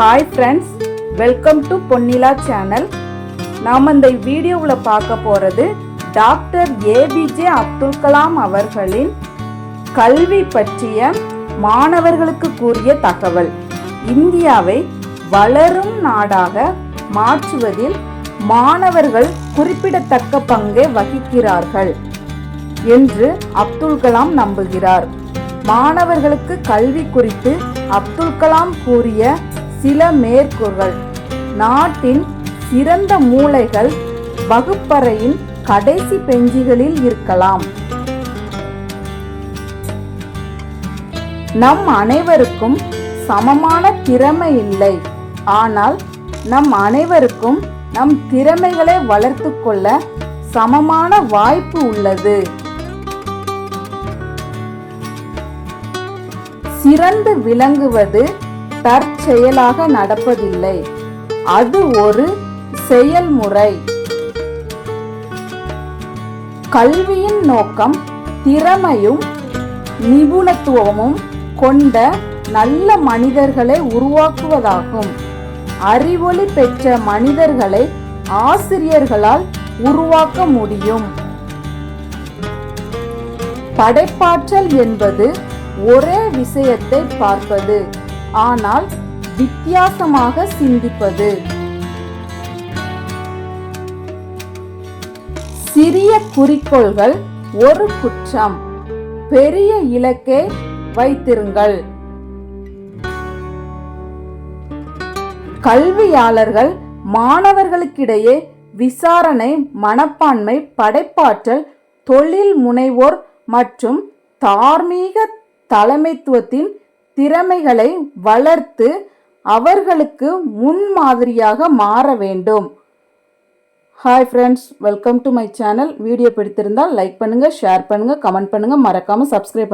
Hi friends welcome to Ponnila channel நாம் இந்த வீடியோவில் பார்க்க போகிறது டாக்டர் ஏபிஜே அப்துல் கலாம் அவர்களின் கல்வி பற்றிய மாணவர்களுக்கு கூறிய தகவல். இந்தியாவை வளரும் நாடாக மாற்றுவதில் மாணவர்கள் குறிப்பிடத்தக்க பங்கை வகிக்கிறார்கள் என்று அப்துல் கலாம் நம்புகிறார். மாணவர்களுக்கு கல்வி குறித்து அப்துல் கலாம் கூறிய சில மேற்கூர்கள் நாட்டின் சிறந்த மூளைகள் வகுப்பறையின் கடைசி பெஞ்சுகளில் இருக்கலாம். நம் அனைவருக்கும் சமமான திறமை இல்லை. ஆனால் நம் அனைவருக்கும் நம் திறமைகளை வளர்த்து கொள்ள சமமான வாய்ப்பு உள்ளது. சிறந்து விளங்குவது தற்செயலாக நடப்பதில்லை. அது ஒரு செயல்முறை. கல்வியின் நோக்கம் திறமையும் நிபுணத்துவமும் கொண்ட நல்ல மனிதர்களை உருவாக்குவதாகும். அறிவொளி பெற்ற மனிதர்களை ஆசிரியர்களால் உருவாக்க முடியும். படைப்பாற்றல் என்பது ஒரே விஷயத்தை பார்ப்பது. ஆனால் வித்தியாசமாக சிந்திப்பது. சிறிய குறிக்கோள்கள் ஒரு குற்றம். பெரிய இலக்கை வைத்திருங்கள். கல்வியாளர்கள் மாணவர்களுக்கிடையே விசாரணை மனப்பான்மை படைப்பாற்றல் தொழில் முனைவோர் மற்றும் தார்மீக தலைமைத்துவத்தின் திறமைகளை வளர்த்து அவர்களுக்கு முன்மாதிரியாக மாற வேண்டும். Hi friends welcome to my channel video பிடித்திருந்தால் லைக் பண்ணுங்கள் ஷேர் பண்ணுங்கள் கமெண்ட் பண்ணுங்கள் மறக்காமல் சப்ஸ்கிரைப்